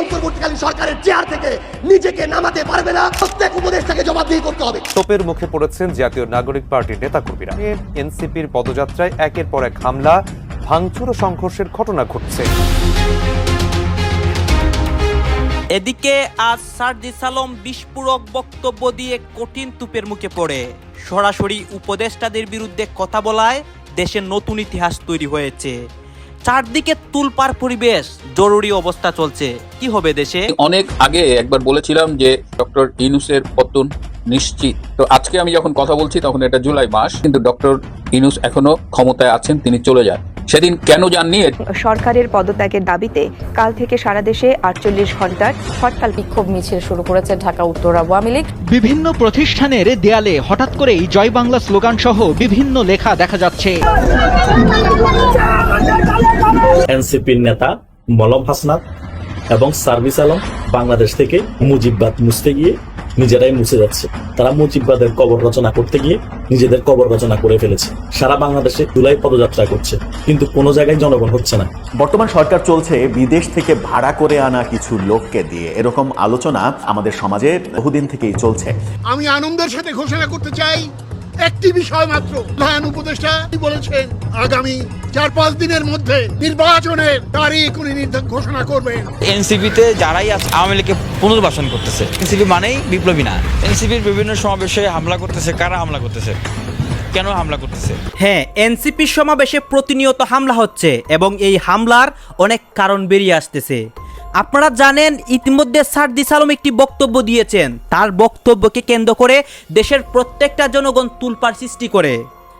অন্তর্বর্তীকালীন সরকারের চেয়ার থেকে নিজেকে নামাতে পারবে না প্রত্যেক উপদেষ্টাকে জবাবদিহি করতে হবে। তোপের মুখে পড়েছেন জাতীয় নাগরিক পার্টির নেতাকর্মীরা। এনসিপির পদযাত্রায় একের পর এক হামলা ভাঙচুর ও সংঘর্ষের ঘটনা ঘটছে। এদিকে আজ সার্জি সালম বিস্ফোরক বক্তব্য দিয়ে কঠিন তুপের মুখে পড়ে। সরাসরি উপদেষ্টাদের বিরুদ্ধে কথা বলায় দেশের নতুন ইতিহাস তৈরি হয়েছে। চারদিকে তুলপার পরিবেশ, জরুরি অবস্থা চলছে। কি হবে দেশে? অনেক আগে একবার বলেছিলাম যে ডক্টর ইনুসের পতন নিশ্চিত। তো আজকে আমি যখন কথা বলছি, তখন এটা জুলাই মাস, কিন্তু ডক্টর ইনুস এখনও ক্ষমতায় আছেন, তিনি চলে যান। সেদিন কেন যাননি? সরকারের পদত্যাগের দাবিতে কাল থেকে সারা দেশে আটচল্লিশ ঘণ্টার হরতাল বিক্ষোভ মিছিল শুরু করেছে ঢাকা উত্তর আওয়ামী লীগ। বিভিন্ন প্রতিষ্ঠানের দেয়ালে হঠাৎ করেই জয় বাংলা স্লোগান সহ বিভিন্ন লেখা দেখা যাচ্ছে। এনসিপির নেতা মলম হাসনাত এবং সার্ভিস আলম বাংলাদেশ থেকে মুজিববাদ মুছতে গিয়ে নিজেরাই মুছে যাচ্ছে। তারা মুজিববাদের কবর রচনা করতে গিয়ে নিজেদের কবর রচনা করে ফেলেছে। সারা বাংলাদেশে জুলাই পদযাত্রা করছে কিন্তু কোনো জায়গায় জনগণ হচ্ছে না। বর্তমান সরকার চলছে বিদেশ থেকে ভাড়া করে আনা কিছু লোককে দিয়ে। এরকম আলোচনা আমাদের সমাজে বহুদিন থেকেই চলছে। আমি আনন্দের সাথে ঘোষণা করতে চাই একটি বিষয় মাত্র। প্রধান উপদেষ্টা বলেছেন আগামী চার পাঁচ দিনের মধ্যে নির্বাচনের তারিখ উনি ঘোষণা করবেন। এনসিপিতে যারাই আছে আওয়ামী লীগকে পুনর্বাসন করতেছে। এনসিপি মানেই বিপ্লবী না। এনসিপির বিভিন্ন সমাবেশে হামলা করতেছে কারা হামলা করতেছে? কেন হামলা করতেছে? হ্যাঁ এনসিপির সমাবেশে প্রতিনিয়ত হামলা হচ্ছে এবং এই হামলার অনেক কারণ বেরিয়ে আসতেছে। আপনারা জানেন, ইতিমধ্যে সার্দিস আলম একটি বক্তব্য দিয়েছেন। তার বক্তব্যকে কেন্দ্র করে দেশের প্রত্যেকটা জনগণ তুলপার সৃষ্টি করে।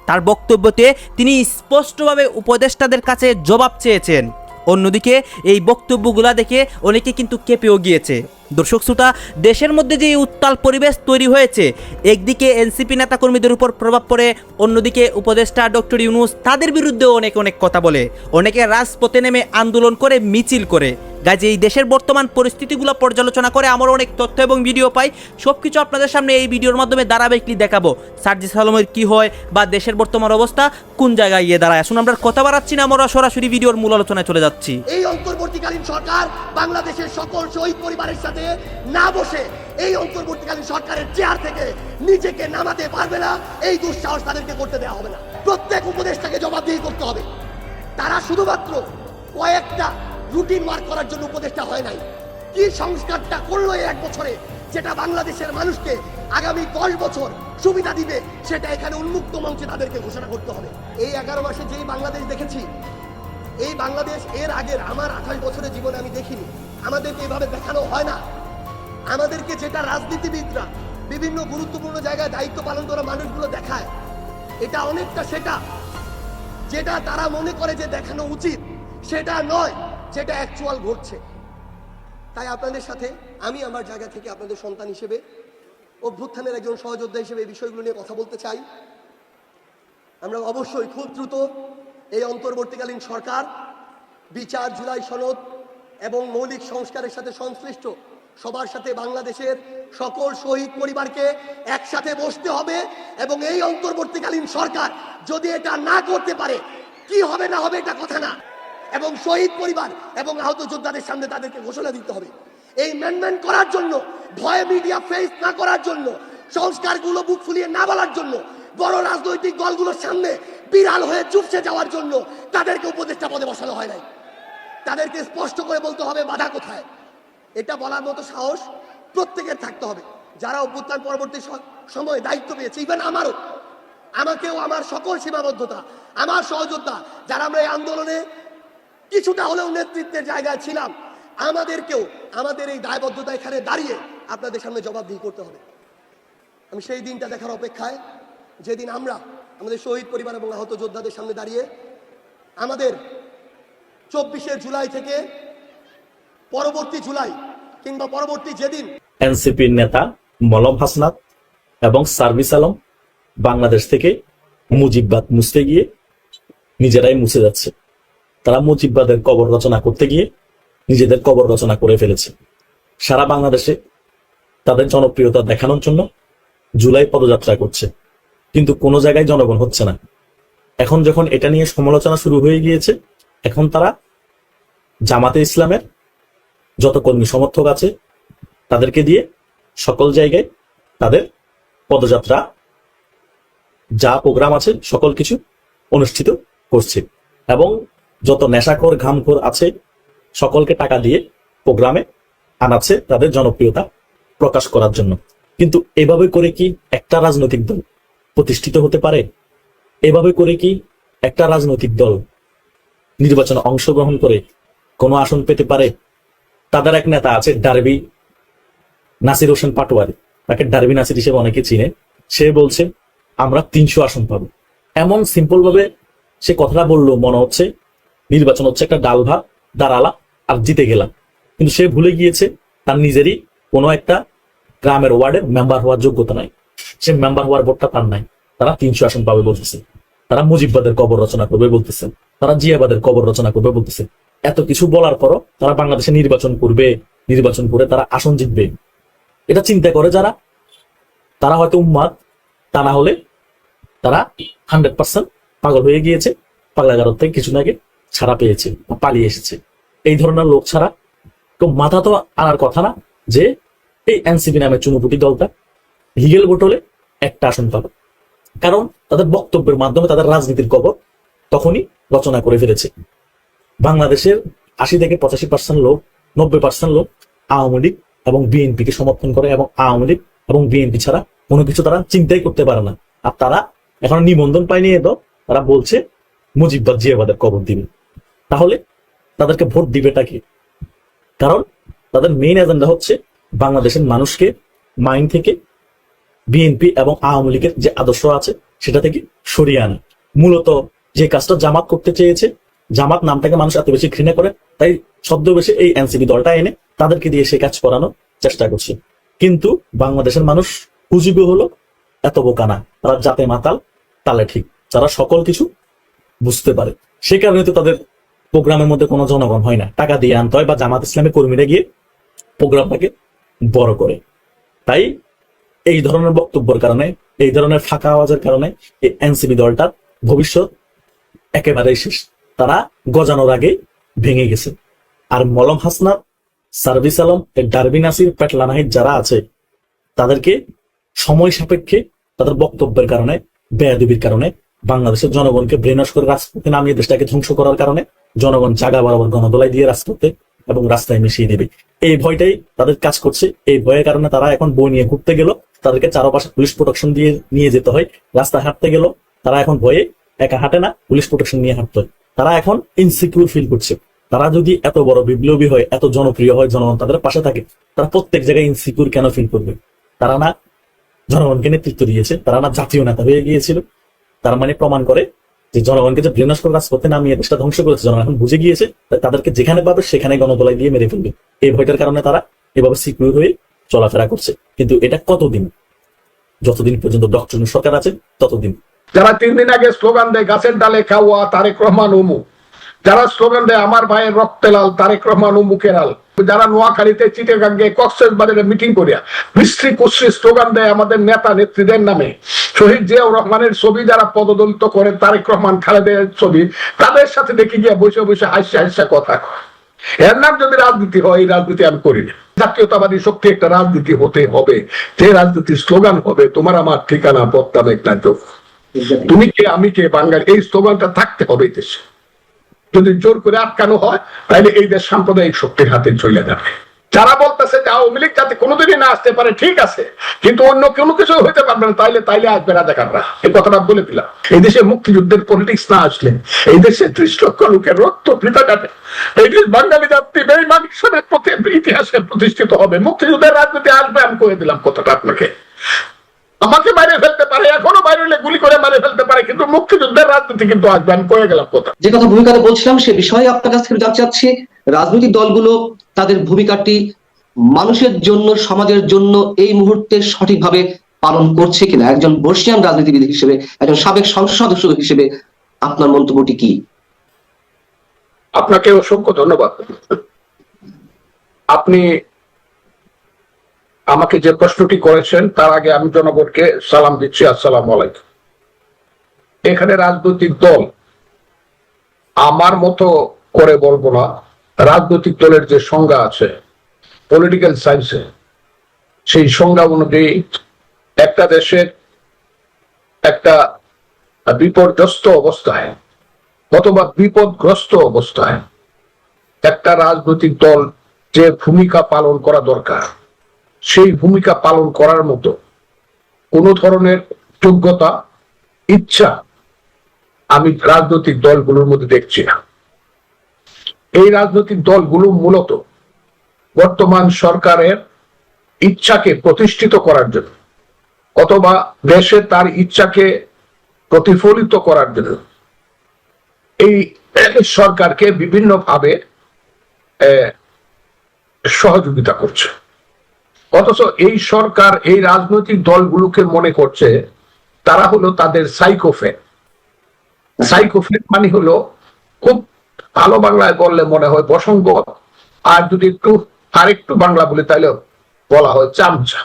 তার বক্তব্যতে তিনি স্পষ্টভাবে উপদেষ্টাদের কাছে জবাব চেয়েছেন। অন্যদিকে, এই বক্তব্যগুলা দেখে অনেকে কিন্তু কেঁপেও গিয়েছে। দর্শক শ্রোতা, দেশের মধ্যে যে উত্তাল পরিবেশ তৈরি হয়েছে, একদিকে এনসিপি নেতাকর্মীদের উপর প্রভাব পড়ে, অন্যদিকে উপদেষ্টা ডক্টর ইউনুস তাদের বিরুদ্ধেও অনেক অনেক কথা বলে। অনেকে রাজপথে নেমে আন্দোলন করে, মিছিল করে। গাজে এই দেশের বর্তমান পরিস্থিতিগুলো পর্যালোচনা করে আমরা অনেক তথ্য এবং ভিডিও পাই। সব কিছু আপনাদের সামনে এই ভিডিওর মাধ্যমে ধারাবাহিকলি দেখাবো। সার্জিস আলমের কি হয় বা দেশের বর্তমান অবস্থা কোন জায়গায় গিয়ে দাঁড়ায়? আসুন আমরা কথা বাড়াচ্ছি না, আমরা সরাসরি ভিডিওর মূল আলোচনায় চলে যাচ্ছি। এই অন্তর্বর্তীকালীন সরকার বাংলাদেশের সকল শহীদ পরিবারের সাথে না বসে এই অন্তর্বর্তীকালীন সরকারের চেয়ার থেকে নিজেকে নামাতে পারবে না, এই দুঃসাহস তাদেরকে করতে দেওয়া হবে না। প্রত্যেক উপদেশটাকে জবাবদিহি করতে হবে। তারা শুধুমাত্র কয়েকটা রুটিন ওয়ার্ক করার জন্য উপদেষ্টা হয় নাই। কি সংস্কারটা করল এই এক বছরে, যেটা বাংলাদেশের মানুষকে আগামী দশ বছর সুবিধা দিবে, সেটা এখানে উন্মুক্ত মঞ্চে তাদেরকে ঘোষণা করতে হবে। এই এগারো মাসে যেই বাংলাদেশ দেখেছি, এই বাংলাদেশ এর আগের আমার আঠাশ বছরের জীবনে আমি দেখিনি। আমাদেরকে এভাবে দেখানো হয় না। আমাদেরকে যেটা রাজনীতিবিদরা বিভিন্ন গুরুত্বপূর্ণ জায়গায় দায়িত্ব পালন করা মানুষগুলো দেখায়, এটা অনেকটা সেটা। যেটা তারা মনে করে যে দেখানো উচিত, সেটা নয়, যেটা অ্যাকচুয়াল ঘটছে। তাই আপনাদের সাথে আমি আমার জায়গা থেকে আপনাদের সন্তান হিসেবে, অভ্যুত্থানের একজন সহযোদ্ধা হিসেবে এই বিষয়গুলো নিয়ে কথা বলতে চাই। আমরা অবশ্যই খুব দ্রুত এই অন্তর্বর্তীকালীন সরকার, বিচার, জুলাই সনদ এবং মৌলিক সংস্কারের সাথে সংশ্লিষ্ট সবার সাথে বাংলাদেশের সকল শহীদ পরিবারকে একসাথে বসতে হবে এবং এই অন্তর্বর্তীকালীন সরকার যদি এটা না করতে পারে, কি হবে না হবে এটা কথা না। এবং শহীদ পরিবার এবং আহত যোদ্ধাদের সামনে তাদেরকে ঘোষণা দিতে হবে। এই ম্যানমেন্ট করার জন্য, ভয় মিডিয়া ফেস না করার জন্য, সংস্কারগুলো বুক ফুলিয়ে না বলার জন্য, বড় রাজনৈতিক দলগুলোর সামনে বিড়াল হয়ে চুপসে যাওয়ার জন্য তাদেরকে উপদেষ্টা পদে বসানো হয় নাই। তাদেরকে স্পষ্ট করে বলতে হবে বাধা কোথায়? এটা বলার মতো সাহস প্রত্যেকের থাকতে হবে। যারা অভ্যুত্থান পরবর্তী সময়ে দায়িত্ব পেয়েছে ইভেন আমারও, আমাকেও আমার সকল সীমাবদ্ধতা, আমার সহযোদ্ধা, যারা আমরা এই আন্দোলনে কিছুটা হলেও নেতৃত্বের জায়গায় ছিলাম, আমাদেরকেও আমাদের এই দায়বদ্ধতা এখানে দাঁড়িয়ে আপনাদের সামনে জবাবদিহি করতে হবে। আমি সেই দিনটা দেখার অপেক্ষায়, যেদিন আমরা আমাদের শহীদ পরিবার এবং আহত যোদ্ধাদের সামনে দাঁড়িয়ে আমাদের চব্বিশে জুলাই থেকে পরবর্তী জুলাই কিংবা পরবর্তী যেদিন এনসিপির নেতা মলম হাসনাত এবং সার্ভিস আলম বাংলাদেশ থেকে মুজিববাদ মুছতে গিয়ে নিজেরাই মুছে যাচ্ছে। তারা মুজিববাদের কবর রচনা করতে গিয়ে নিজেদের কবর রচনা করে ফেলেছে। সারা বাংলাদেশে তাদের জনপ্রিয়তা দেখানোর জন্য জুলাই পদযাত্রা করছে। কিন্তু কোনো জায়গায় জনগণ হচ্ছে না। এখন যখন এটা নিয়ে সমালোচনা শুরু হয়ে গিয়েছে এখন তারা জামাতে ইসলামের যত কর্মী সমর্থক আছে, তাদেরকে দিয়ে সকল জায়গায় তাদের পদযাত্রা যা প্রোগ্রাম আছে, সকল কিছু অনুষ্ঠিত করছে। এবং যত নেশাখোর, ঘামখোর আছে, সকলকে টাকা দিয়ে প্রোগ্রামে আনাচ্ছে তাদের জনপ্রিয়তা প্রকাশ করার জন্য। কিন্তু এভাবে করে কি একটা রাজনৈতিক দল প্রতিষ্ঠিত হতে পারে? এভাবে করে কি একটা রাজনৈতিক দল নির্বাচনে অংশগ্রহণ করে কোনো আসন পেতে পারে, তাদের এক নেতা আছে ডারবি নাসির হোসেন পাটোয়ারি। তাকে ডারবি নাসির হিসেবে অনেকে চিনে। সে বলছে, আমরা তিনশো আসন পাবো। এমন সিম্পল ভাবে সে কথাটা বলল, মনে হচ্ছে নির্বাচন হচ্ছে একটা ডাল ভাত দাঁড়ালা আর জিতে গেলাম। কিন্তু সে ভুলে গিয়েছে, তার নিজেরই কোনো একটা গ্রামের ওয়ার্ডের মেম্বার হওয়ার যোগ্যতা নাই। সে মেম্বার হওয়ার ভোটটা তার নাই। তারা তিনশো আসন পাবে বলতেছে তারা মুজিববাদের কবর রচনা করবে বলতেছে। তারা জিয়াবাদের কবর রচনা করবে বলতেছে। এত কিছু বলার পরও তারা বাংলাদেশে নির্বাচন করবে, নির্বাচন করে তারা আসন জিতবে। এটা চিন্তা করে যারা, তারা হয়তো উম্মাদ, তা না হলে তারা হান্ড্রেড পার্সেন্ট পাগল হয়ে গিয়েছে পাগলাগারত থেকে কিছু আগে ছাড়া পেয়েছে পালিয়ে এসেছে। এই ধরনের লোক ছাড়া তো মাথা তো আনার কথা না যে এই এনসিপি নামে চুনুপুটি দলটা লিগেল বোটলে একটা আসন পাবে। কারণ তাদের বক্তব্যের মাধ্যমে তাদের রাজনীতির কবর তখনই রচনা করে ফেলেছে। বাংলাদেশের আশি থেকে পঁচাশি পার্সেন্ট লোক, নব্বই পার্সেন্ট লোক আওয়ামী লীগ এবং বিএনপিকে সমর্থন করে এবং আওয়ামী লীগ এবং বিএনপি ছাড়া কোনো কিছু তারা চিন্তাই করতে পারে না। আর তারা এখন নিবন্ধন পায়নি এত তারা বলছে মুজিববাদ জিয়াবাদের কবর দিবে। তাহলে তাদেরকে ভোট দিবেটা কি? কারণ তাদের মেইন এজেন্ডা হচ্ছে বাংলাদেশের মানুষকে মাইন্ড থেকে বিএনপি এবং আওয়ামী লীগের যে আদর্শ আছে, সেটা থেকে সরিয়ে আনা। মূলত যে কাজটা জামাত করতে চেয়েছে, জামাত নামটাকে মানুষ এত বেশি ঘৃণা করে, তাই ছদ্মবেশে এই এনসিপি দলটা এনে তাদেরকে দিয়ে সে কাজ করানোর চেষ্টা করছে। কিন্তু বাংলাদেশের মানুষ পুঁজিবে হলো, এত বোকা না। তারা জাতে মাতাল, তালে ঠিক। যারা সকল কিছু বুঝতে পারে। সে কারণে তো তাদের প্রোগ্রামের মধ্যে কোনো জনগণ হয় না। টাকা দিয়ে আনতে হয় বা জামাত ইসলামের কর্মীরা গিয়ে প্রোগ্রামটাকে বড় করে। তাই এই ধরনের বক্তব্যের কারণে, এই ধরনের ফাঁকা আওয়াজের কারণে এই এনসিপি দলটার ভবিষ্যৎ একেবারেই শেষ। তারা গজানোর আগে ভেঙে গেছে। আর মলম হাসনাত, সার্ভিস আলম, এই ডারবি নাসির পেটলানাহিদ যারা আছে, তাদেরকে সময় সাপেক্ষে তাদের বক্তব্যের কারণে, বেয়াদবির কারণে, বাংলাদেশের জনগণকে ব্রেনস করে রাজপথে নামিয়ে দেশটাকে ধ্বংস করার কারণে, জনগণ জাগা বরাবর গণদোলাই দিয়ে রাজপথে এবং রাস্তায় মিশিয়ে দেবে। এই ভয়টাই তাদের কাজ করছে। এই ভয়ের কারণে তারা এখন বই নিয়ে ঘুরতে গেল। তাদেরকে চারপাশে পুলিশ প্রোটেকশন দিয়ে নিয়ে যেতে হয়। রাস্তায় হাঁটতে গেল। তারা এখন ভয়ে একা হাঁটে না, পুলিশ প্রোটেকশন নিয়ে হাঁটতে হয়। তারা এখন ইনসিকিউর ফিল করছে। তারা যদি এত বড় বিপ্লবী হয়, এত জনপ্রিয় হয়, জনগণ তাদের পাশে থাকে, তারা প্রত্যেক জায়গায় ইনসিকিউর কেন ফিল করবে? তারা না জনগণকে নেতৃত্ব দিয়েছে। তারা না জাতীয় নেতা হয়ে গিয়েছিল। তার মানে প্রমাণ করে যে জনগণকে যে ব্রেনাস করে রাজপথে নামিয়ে দেশটা ধ্বংস করেছে, জনগণ এখন বুঝে গিয়েছে তাদেরকে যেখানে পাবে সেখানে গণদোলাই দিয়ে মেরে ফেলবে। এই ভয়টার কারণে তারা এভাবে সিকিউর হয়ে চলাফেরা করছে। কিন্তু এটা কতদিন? যতদিন পর্যন্ত ডক্টর সরকার আছে ততদিন। যারা তিন দিন আগে স্লোগান দেয়, গাছের ডালে খাওয়া, তারেক রহমান উমুক যারা স্লোগান দেয়, আমার ভাইয়ের রক্তে লাল, তারেক রহমান উমুকের লাল। যারা নোয়াখালীতে, চিটেগাঙ্গে কক্সেস বাজারে মিটিং করিয়া মিস্ত্রি কুশ্রী স্লোগান দেয় আমাদের নেতা নেত্রীদের নামে। শহীদ জিয়াউর রহমানের ছবি যারা পদদলিত করে তারেক রহমান, খালেদের ছবি, তাদের সাথে দেখে গিয়ে বসে বসে হাসছে হাসছে কথা এর নাম যদি রাজনীতি হয়, এই রাজনীতি আমি করি না। জাতীয়তাবাদী শক্তি একটা রাজনীতি হতে হবে। যে রাজনীতির স্লোগান হবে, তোমার আমার ঠিকানা পত্তা একটা চোখ তুমি কে, আমি কে, বাঙালি, এই স্লোগানটা থাকতে হবে দেশে। যদি জোর করে আটকানো হয় তাহলে এই দেশ সাম্প্রদায়িক শক্তির হাতে চলে যাবে। যারা বলতেছে যে আওয়ামী লীগ যাতে কোনোদিনই না আসতে পারে, ঠিক আছে, কিন্তু অন্য কোনো কিছু হইতে পারবে না, তাইলে তাইলে আসবে রাজাকাররা। এই কথাটা বলে দিলাম। এই দেশে মুক্তিযুদ্ধের পলিটিক্স না আসলে, এই দেশে ত্রিশ লক্ষ লোকের রক্ত বৃথা যাবে। এই দেশ বাঙালি জাতি বেইমান হিসেবে ইতিহাসে প্রতিষ্ঠিত হবে। মুক্তিযুদ্ধের রাজনীতি আসবে, আমি কয়ে দিলাম কথাটা আপনাকে। আমাকে বাইরে ফেলতে পারে এখনও বাইরে গুলি করে মারে ফেলতে পারে কিন্তু মুক্তিযুদ্ধের রাজনীতি কিন্তু আসবে আমি কয়ে গেলাম কথা। যে কথা ভূমিকাতে বলছিলাম সে বিষয়ে আপনার কাছ থেকে জানতে চাচ্ছি রাজনৈতিক দলগুলো তাদের ভূমিকাটি মানুষের জন্য সমাজের জন্য এই মুহূর্তে সঠিকভাবে পালন করছে কিনা? একজন বর্ষিয়ান রাজনীতিবিদ হিসেবে একজন সাবেক সংসদ সদস্য হিসেবে আপনার মন্তব্যটি কি? আপনাকে অসংখ্য ধন্যবাদ। আপনি আমাকে যে প্রশ্নটি করেছেন, তার আগে আমি জনগণকে সালাম দিচ্ছি, আসসালাম আলাইকুম। এখানে রাজনৈতিক দল, আমার মতো করে বলব না, রাজনৈতিক দলের যে সংজ্ঞা আছে পলিটিক্যাল সায়েন্সে সেই সংজ্ঞা অনুযায়ী একটা দেশের একটা বিপর্যস্ত অবস্থায় অথবা বিপদগ্রস্ত অবস্থায় একটা রাজনৈতিক দল যে ভূমিকা পালন করা দরকার। সেই ভূমিকা পালন করার মতো কোনো ধরনের যোগ্যতা, ইচ্ছা আমি রাজনৈতিক দলগুলোর মধ্যে দেখছি না। এই রাজনৈতিক দলগুলো মূলত বর্তমান সরকারের ইচ্ছাকে প্রতিষ্ঠিত করার জন্য অথবা দেশে তার ইচ্ছাকে প্রতিফলিত করার জন্য এই সরকারকে বিভিন্নভাবে সহযোগিতা করছে। অথচ এই সরকার, এই রাজনৈতিক দলগুলোকে মনে করছে তারা হলো তাদের সাইকোফেন সাইকোফেন মানে হলো খুব ভালো বাংলায় বললে মনে হয় বসঙ্গ আর যদি একটু, আরেকটু বাংলা বলি তাহলে বলা হয় চামচা।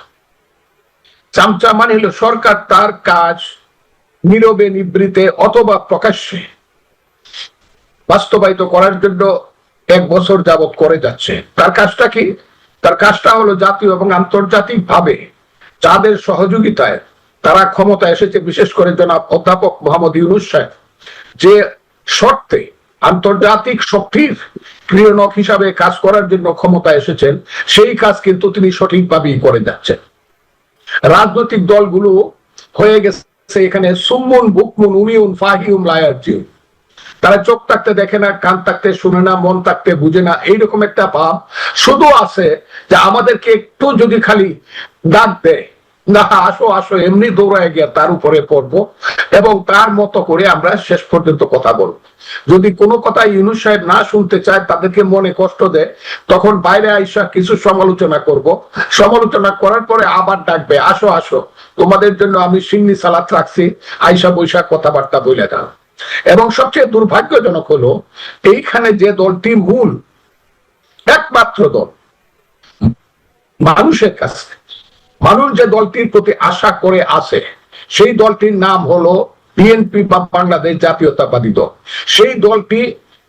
চামচা মানে হলো সরকার তার কাজ নীরবে নিবৃতে অথবা প্রকাশ্যে বাস্তবায়িত করার জন্য এক বছর যাবৎ করে যাচ্ছে। তার কাজটা কি? তার কাজটা হলো জাতীয় এবং আন্তর্জাতিক ভাবে যাদের সহযোগিতায় তারা ক্ষমতা এসেছে, বিশেষ করে জনাব অধ্যাপক মোহাম্মদ ইউনুস সাহেব, যে শর্তে আন্তর্জাতিক শক্তির ক্রিয়নক হিসাবে কাজ করার জন্য ক্ষমতা এসেছেন, সেই কাজ কিন্তু তিনি সঠিকভাবেই করে যাচ্ছেন। রাজনৈতিক দলগুলো হয়ে গেছে এখানে সুমুন বুকমুন, উমিউন ফাহিউম লায়ারজিউন। তারা চোখ থাকতে দেখে না, কান থাকতে শুনে না, মন থাকতে বুঝে না, এইরকম একটা ভাব। শুধু আছে যে আমাদেরকে একটু যদি খালি ডাক দেয় না, আসো আসো, এমনি দৌড়ায় গিয়া তার উপরে পড়ব এবং তার মতো করে আমরা শেষ পর্যন্ত কথা বলব। যদি কোনো কথা ইউনুস সাহেব না শুনতে চায়, তাদেরকে মনে কষ্ট দেয়, তখন বাইরে আইসা কিছু সমালোচনা করব। সমালোচনা করার পরে আবার ডাকবে, আসো আসো, তোমাদের জন্য আমি সিন্নি সালাত রাখছি, আইসা বৈশাখ কথাবার্তা বলে দাও। এবং সবচেয়ে দুর্ভাগ্যজনক হলো, এইখানে যে দলটি মূল, একমাত্র দল, মানুষের কাছে, মানুষ যে দলটির প্রতি আশা করে আসে সেই দলটির নাম হলো বিএনপি বা বাংলাদেশ জাতীয়তাবাদী দল। সেই দলটি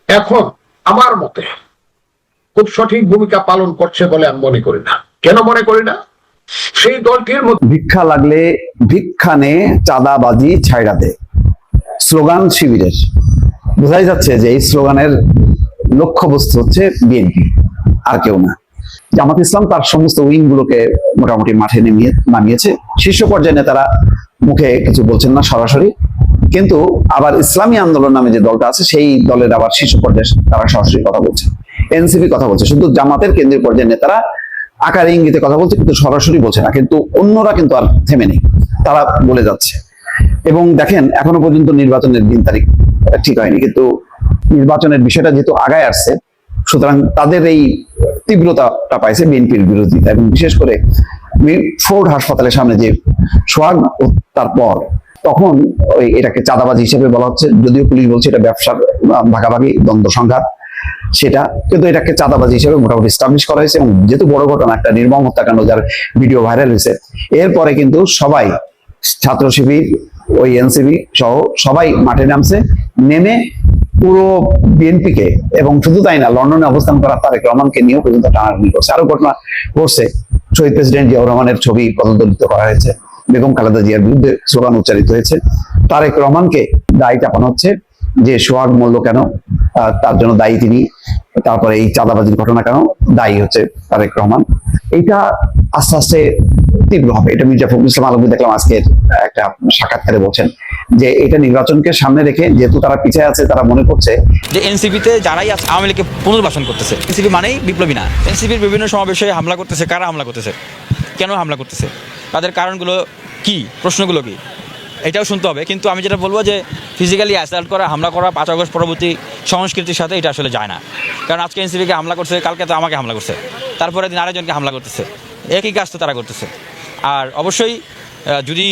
এখন আমার মতে খুব সঠিক ভূমিকা পালন করছে বলে আমি মনে করি না। কেন মনে করি না? সেই দলটির ভিক্ষা লাগলে ভিক্ষা নে, চাঁদাবাজি ছাইড়া দে। স্লোগান শিবিরের। বোঝাই যাচ্ছে যে এই স্লোগানের লক্ষ্যবস্তু হচ্ছে বিএনপি, আর কেউ না। জামাত ইসলাম তার সমস্ত উইং গুলোকে মোটামুটি মাঠে নেমিয়ে, নামিয়েছে। শীর্ষ পর্যায়ে নেতারা মুখে কিছু বলছেন না সরাসরি। কিন্তু আবার ইসলামী আন্দোলন নামে যে দলটা আছে, সেই দলের আবার শীর্ষ পর্যায়ে তারা সরাসরি কথা বলছে। এনসিপি কথা বলছে। শুধু জামাতের কেন্দ্রীয় পর্যায়ের নেতারা আকারে ইঙ্গিতে কথা বলছে, কিন্তু সরাসরি বলছে না। কিন্তু অন্যরা কিন্তু আর থেমে নেই। তারা বলে যাচ্ছে। এবং দেখেন, এখনও পর্যন্ত নির্বাচনের দিন তারিখ ঠিক হয়নি, কিন্তু নির্বাচনের বিষয়টা যেহেতু আগায় আসছে, সুতরাং তাদের এই তীব্রতাটা পাইছে বিএনপির বিরোধিতা এবং বিশেষ করে ফোর্ড হাসপাতালের সামনে যে সোহাগ হত্যার পর তখন ওই এটাকে চাঁদাবাজি হিসেবে বলা হচ্ছে, যদিও পুলিশ বলছে এটা ব্যবসার ভাগাভাগি, দ্বন্দ্ব, সংঘাত, সেটা কিন্তু এটাকে চাঁদাবাজি হিসেবে মোটামুটি স্টাবলিশ করা হয়েছে এবং যেহেতু বড় ঘটনা, একটা নির্মম হত্যাকাণ্ড যার ভিডিও ভাইরাল হয়েছে, এরপরে কিন্তু সবাই ছাত্র শিবির ওই এনসিবি সহ সবাই মাঠে নামছে, নেমে পুরো বিএনপিকে এবং শুধু তাই না, লন্ডনে অবস্থান করা তারেক রহমানকে নিয়েও পর্যন্ত টানাটানি করছে। আরও ঘটনা ঘটছে। শহীদ প্রেসিডেন্ট জিয়াউর রহমানের ছবি পদদলিত করা হয়েছে। বেগম খালেদা জিয়ার বিরুদ্ধে স্লোগান উচ্চারিত হয়েছে। তারেক রহমানকে দায়ী চাপানো হচ্ছে যে সোহাগ মূল্য কেন তার জন্য দায়ী তিনি, তারপরে এই চাঁদাবাজির ঘটনা কেন দায়ী হচ্ছে তারেক রহমান। এইটা আস্তে আস্তে তীব্র হবে। এটা মির্জা ফখরুল ইসলাম আলমী দেখলাম আজকে একটা সাক্ষাৎকারে বলছেন যে এটা নির্বাচনকে সামনে রেখে যেহেতু তারা পিছিয়ে আছে, তারা মনে করছে যে এনসিপিতে যারাই আছে, আওয়ামী লীগকে পুনর্বাসন করতেছে। এনসিপি মানেই বিপ্লবী না। এনসিপির বিভিন্ন সমাবেশে হামলা করতেছে, কারা হামলা করতেছে? কেন হামলা করতেছে? তাদের কারণগুলো কি? প্রশ্নগুলো কি? এটাও শুনতে হবে। কিন্তু আমি যেটা বলব যে ফিজিক্যালি অ্যাসাল্ট করা, হামলা করা, পাঁচ আগস্ট পরবর্তী সংস্কৃতির সাথে এটা আসলে যায় না। কারণ আজকে এনসিপিকে হামলা করছে, কালকে তো আমাকে হামলা করছে। তারপরে দিন আরেকজনকে হামলা করতেছে। একই কাজ তো তারা করতেছে। আর অবশ্যই যদি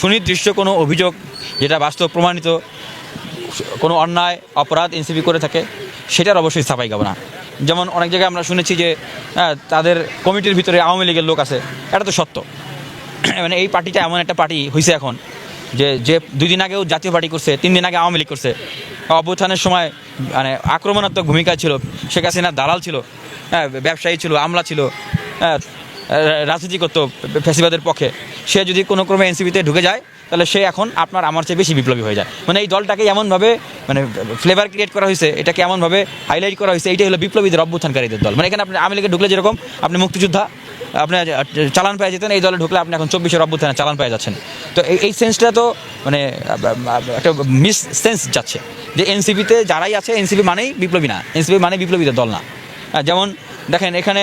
সুনির্দিষ্ট কোনো অভিযোগ যেটা বাস্তব প্রমাণিত, কোনো অন্যায়, অপরাধ এনসিপি করে থাকে, সেটার অবশ্যই সাফাই গাবো না যেমন অনেক জায়গায় আমরা শুনেছি যে তাদের কমিটির ভিতরে আওয়ামী লীগের লোক আছে, এটা তো সত্য। মানে এই পার্টিটা এমন একটা পার্টি হয়েছে এখন, যে যে দুই দিন আগেও জাতীয় পার্টি করছে, তিন দিন আগে আওয়ামী লীগ করছে। অভ্যুত্থানের সময় মানে আক্রমণাত্মক ভূমিকা ছিল, শেখ হাসিনার দালাল ছিল হ্যাঁ ব্যবসায়ী ছিল, আমলা ছিল হ্যাঁ রাজনীতি করতো ফ্যাসিবাদের পক্ষে। সে যদি কোনো ক্রমে এনসিপিতে ঢুকে যায়, তাহলে সে এখন আপনার আমার চেয়ে বেশি বিপ্লবী হয়ে যায়। মানে এই দলটাকে এমনভাবে মানে ফ্লেভার ক্রিয়েট করা হয়েছে, এটাকে এমনভাবে হাইলাইট করা হয়েছে এইটাই হলো বিপ্লবীদের অভ্যুত্থানকারীদের দল। মানে এখানে আপনি আওয়ামী লীগে ঢুকলে যেরকম, আপনি মুক্তিযোদ্ধা, আপনি চালান পেয়ে যেতেন, এই দলে ঢুকলে আপনি এখন চব্বিশের অভ্যুত্থানে চালান পেয়ে যাচ্ছেন। তো এই এই সেন্সটা তো মানে একটা মিস সেন্স যাচ্ছে। যে এনসিপিতে যারাই আছে এনসিপি মানেই বিপ্লবী না এনসিপি মানে বিপ্লবীদের দল না। যেমন দেখেন, এখানে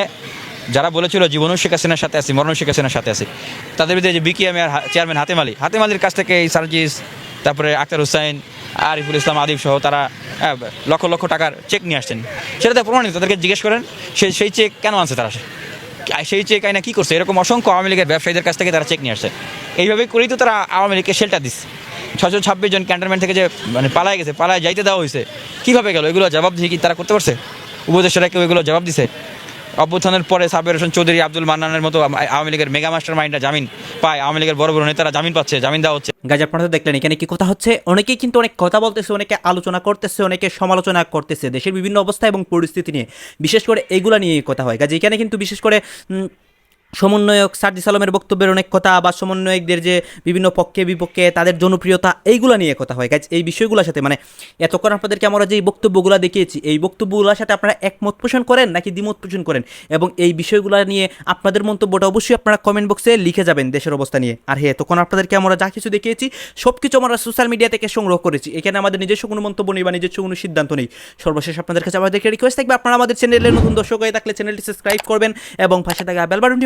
যারা বলেছিল জীবনও শেখ হাসিনার সাথে আছি মরণ শেখ হাসিনার সাথে আছি, তাদের ভিতরে যে বিকিএম এর চেয়ারম্যান হাতেম আলী, হাতেম আলীর কাছ থেকে এই সার্জিস, তারপরে আক্তার হুসাইন, আরিফুল ইসলাম, আদিব সহ তারা লক্ষ লক্ষ টাকার চেক নিয়ে আসছেন। সেটাতে প্রমাণিত, তাদেরকে জিজ্ঞেস করেন সেই সেই চেক কেন আনছে তারা? আর সেই চেক আইনা কী করছে? এরকম অসংখ্য আওয়ামী লীগের ব্যবসায়ীদের কাছ থেকে তারা চেক নিয়ে আসছে। এইভাবে করেই তো তারা আওয়ামী লীগকে শেল্টার দিচ্ছে ছশো ছাব্বিশ জন ক্যান্টনমেন্ট থেকে যে মানে পালায় গেছে, পালায় যাইতে দেওয়া হয়েছে, কীভাবে গেল? এগুলো জবাব দিয়ে কি তারা করতে পারছে? উপদেষ্টারা কেউ এগুলো জবাব দিছে? অভ্যুত্থানের পরে সাবের হোসেন চৌধুরী আব্দুল মান্নানের মতো আওয়ামী লীগের মেগা মাস্টার মাইন্ডরা জামিন পায়। আওয়ামী লীগের বড় বড় নেতারা জামিন পাচ্ছে, জামিন দেওয়া হচ্ছে। গাজ আপনারা তো দেখলেন, এখানে কি কথা হচ্ছে? অনেকেই কিন্তু অনেক কথা বলতেছে, অনেকে আলোচনা করতেছে, অনেকে সমালোচনা করতেছে। দেশের বিভিন্ন অবস্থা এবং পরিস্থিতি নিয়ে বিশেষ করে এগুলা নিয়ে কথা হয়। কাজে এখানে কিন্তু বিশেষ করে সমন্বয়ক সার্জিস আলমের বক্তব্যের অনেক কথা বা সমন্বয়কদের যে বিভিন্ন পক্ষে, বিপক্ষে তাদের জনপ্রিয়তা, এইগুলা নিয়ে কথা হয়। কাজ এই বিষয়গুলোর সাথে মানে এতক্ষণ আপনাদেরকে আমরা যে বক্তব্যগুলো দেখিয়েছি, এই বক্তব্যগুলোর সাথে আপনারা একমত পোষণ করেন নাকি দ্বিমত পোষণ করেন? এবং এই বিষয়গুলো নিয়ে আপনাদের মন্তব্যটা অবশ্যই আপনারা কমেন্ট বক্সে লিখে যাবেন দেশের অবস্থা নিয়ে। আর হ্যাঁ তখন আপনাদেরকে আমরা যা কিছু দেখিয়েছি সব কিছু আমরা সোশ্যাল মিডিয়া থেকে সংগ্রহ করেছি। এখানে আমাদের নিজস্ব কোনো মন্তব্য নেই বা নিজস্ব কোনো সিদ্ধান্ত নেই। সর্বশেষ আপনাদের কাছে আমাদেরকে রিকোয়েস্ট থাকবে। আপনারা আমাদের চ্যানেলের নতুন দর্শক হয়ে থাকলে চ্যানেলটি সাবস্ক্রাইব করবেন এবং পাশে থাকা বেল বাটনটি